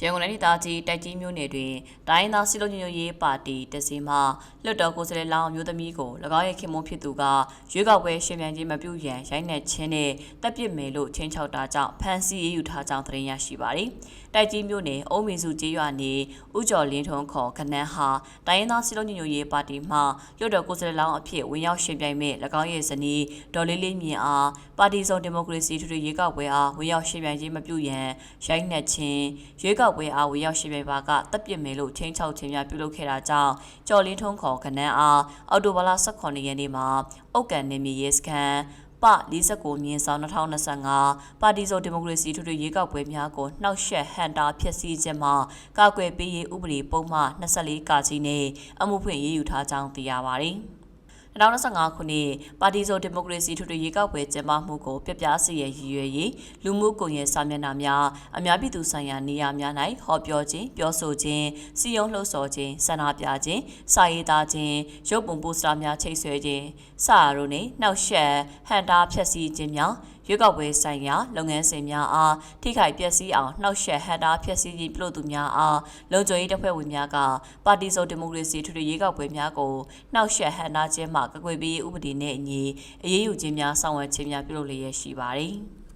ရန်ကုန်တိုင်းဒေသကြီးတိုက်ကြီးမြို့နယ်တွင်တိုင်းသားစီလုံးညညရေးပါတီတစီမှလွတ်တော်ကိုယ်စားလှယ်လောင်းအမျိုးသမီးကို၎င်းရဲ့ခင်မွန်းဖြစ်သူကရွေးကောက်ပွဲရှင်မြန်ခြင်းမပြုရန်ရိုက်နှက်ခြင်းနဲ့တပ်ပစ်မယ်လို့ချင်းချောက်တာကြောင့်ဖမ်းဆီးရေးယူထားကြောင်းသတင်းရရှိပါသည်။တိုက်ကြီးမြို့နယ်အုံးမင်းစုကျေးရွာနေဥကျော်လင်းထွန်းခေါ်ခနန်းဟာတိုင်းရင်းသားစီလုံးညညရေးပါတီမှလွတ်တော်ကိုယ်စားလှယ်လောင်းအဖြစ်ဝင်ရောက်ရှင်ပြိုင်မဲ့၎င်းရဲ့ဇနီးဒေါ်လေးလေးမြင့်အားပါတီစုံဒီမိုကရေစီထူထူရွေးကောက်ပွဲအားဝင်ရောက်ရှင်ပြိုင်ခြင်းမပြုရန်ရိုက်နှက်ခြင်းရွေးကောက်ပွဲအားဝင်ရောက်ရှင်ပြိုင်ပါကတပ်ပစ်မယ်လို့ချင်းချောက်ခြင်းများပြုလုပ်ခဲ့တာကြောင့်ကျော်လင်းထွန်းခေါ်ခနန်းအားအော်တိုဘာလ18ရက်နေ့မှာအုတ်ကန်နေမြေရဲစခန်းပ49မြင်းဆောင်2025ပါတီစုံဒီမိုကရေစီထူထူရွေးကောက်ပွဲများကိုနှောက်ယှက်ဟန်တာဖျက်ဆီးခြင်းမှကာကွယ်ပေးရေးဥပဒေပုံမှန်24ကာကြီးနဲ့အမှုဖွင့်ရေးယူထားကြောင်းသိရပါတယ်။ 2025ခုနှစ်ပါတီစုံဒီမိုကရေစီထွေထွေရွေးကောက်ပွဲကျင်းပမှုကိုပြပြစီရရည်ရွယ်ရေးလူမှုကွန်ရက်စာမျက်နှာများအများပြည်သူဆိုင်ရာနေရာများ၌ဟောပြောခြင်းပြောဆိုခြင်းစီယုံလှုပ်ဆော်ခြင်းဆန္ဒပြခြင်းစာရေးသားခြင်းရုပ်ပုံပိုစတာများချိတ်ဆွဲခြင်းစရာတို့နှင့်နှောက်ယှက်ဟန်တာဖျက်ဆီးခြင်းများ ရွေးကောက်ပွဲဆိုင်ရာလုပ်ငန်းစဉ်များအားထိခိုက်ပျက်စီးအောင်နှောက်ယှက်ဟန်တာဖျက်ဆီးခြင်းပြုလုပ်သူများအားလုံခြုံရေးတပ်ဖွဲ့ဝင်များကပါတီစုံဒီမိုကရေစီထွေထွေရွေးကောက်ပွဲများကိုနှောက်ယှက်ဟန်တာခြင်းမှကကွယ်ပေးရေးဥပဒေနှင့်အညီအရေးယူခြင်းများဆောင်ရွက်ခြင်းများပြုလုပ်လျက်ရှိပါသည်။